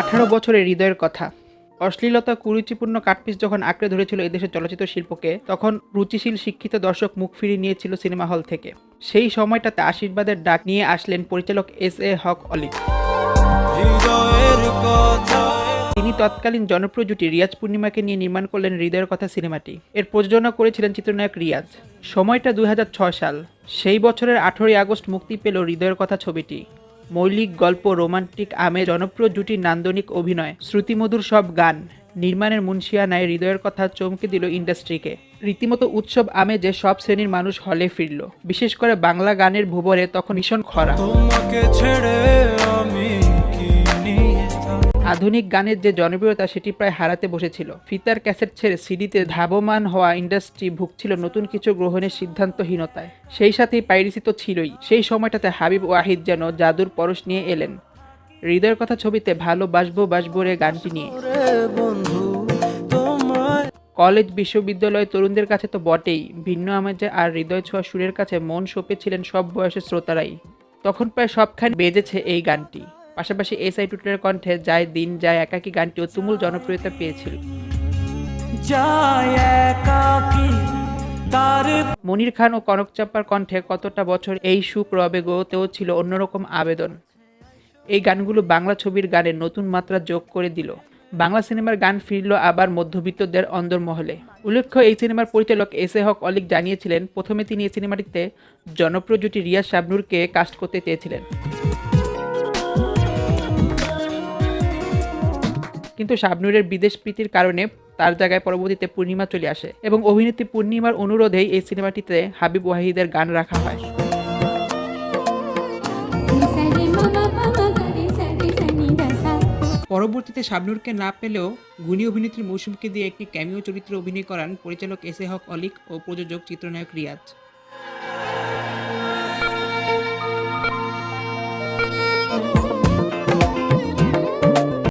আঠারো বছরের হৃদয়ের কথা। অশ্লীলতা কুরুচিপূর্ণ কাটপিস যখন আঁকড়ে ধরেছিল এদেশের চলচ্চিত্র শিল্পকে তখন রুচিশীল শিক্ষিত দর্শক মুখ ফিরিয়ে নিয়েছিল সিনেমা হল থেকে। সেই সময়টাতে আশীর্বাদের ডাক নিয়ে আসলেন পরিচালক এস এ হক অলি। তিনি তৎকালীন জনপ্রিয় জুটি রিয়াজ পূর্ণিমাকে নিয়ে নির্মাণ করলেন হৃদয়ের কথা সিনেমাটি। এর প্রযোজনা করেছিলেন চিত্রনায়ক রিয়াজ। সময়টা দুই হাজার ছয় সাল। সেই বছরের আঠেরোই আগস্ট মুক্তি পেল হৃদয়ের কথা ছবিটি। মৌলিক গল্প, রোমান্টিক আমে জনপ্রিয় জুটির নান্দনিক অভিনয়, শ্রুতিমধুর সব গান, নির্মাণের মুন্সিয়ানায় হৃদয়ের কথা চমকে দিল ইন্ডাস্ট্রিকে রীতিমতো উৎসব আমে যে সব শ্রেণির মানুষ হলে ফিরল, বিশেষ করে বাংলা গানের ভুবনে তখন ভীষণ খরা ছেড়ে আমি? আধুনিক গানের যে জনপ্রিয়তা, সেটি প্রায় হারাতে বসেছিল। ফিতার ক্যাসেট ছেড়ে সিডিতে ধাবমান হওয়া ইন্ডাস্ট্রি ভুগছিল নতুন কিছু গ্রহণের সিদ্ধান্তহীনতায়। সেই সাথেই পাইরেসি তো ছিলই। সেই সময়টাতে হাবিব ওয়াহিদ যেন জাদুর পরশ নিয়ে এলেন। হৃদয়ের কথা ছবিতে ভালো বাসবো বাসবো রে গানটি নিয়ে। কলেজ, বিশ্ববিদ্যালয় তরুণদের কাছে তো বটেই। ভিন্ন আমেজে আর হৃদয় ছোঁয়া সুরের কাছে মন সঁপেছিলেন সব বয়সের শ্রোতারাই। তখন প্রায় সবখানে বেজেছে এই গানটি। পাশাপাশি এস আই টুটুলের কণ্ঠে যায় দিন যায় একাকী গানটিও তুমুল জনপ্রিয়তা পেয়েছিল। মনির খান ও কনক চাপ্পার কণ্ঠে কতটা বছর এই সুখ রবে গোতেও ছিল অন্যরকম আবেদন। এই গানগুলো বাংলা ছবির গানে নতুন মাত্রা যোগ করে দিল। বাংলা সিনেমার গান ফিরল আবার মধ্যবিত্তদের অন্দরমহলে। উল্লেখ্য এই সিনেমার পরিচালক এস এ হক অলিক জানিয়েছিলেন প্রথমে তিনি এই সিনেমাটিতে জনপ্রিয় জুটি রিয়া শাবনুরকে কাস্ট করতে চেয়েছিলেন। কিন্তু শাবনুরের বিদেশ প্রীতির কারণে তার জায়গায় পরবর্তীতে পূর্ণিমা চলে আসে এবং অভিনেত্রী পূর্ণিমার অনুরোধেই এই সিনেমাটিতে হাবিব ওয়াহিদের গান রাখা হয়। পরবর্তীতে শাবনুরকে না পেলেও গুণী অভিনেত্রী মৌসুমকে দিয়ে একটি ক্যামিও চরিত্রে অভিনয় করান পরিচালক এস এ হক অলিক ও প্রযোজক চিত্রনায়ক রিয়াজ।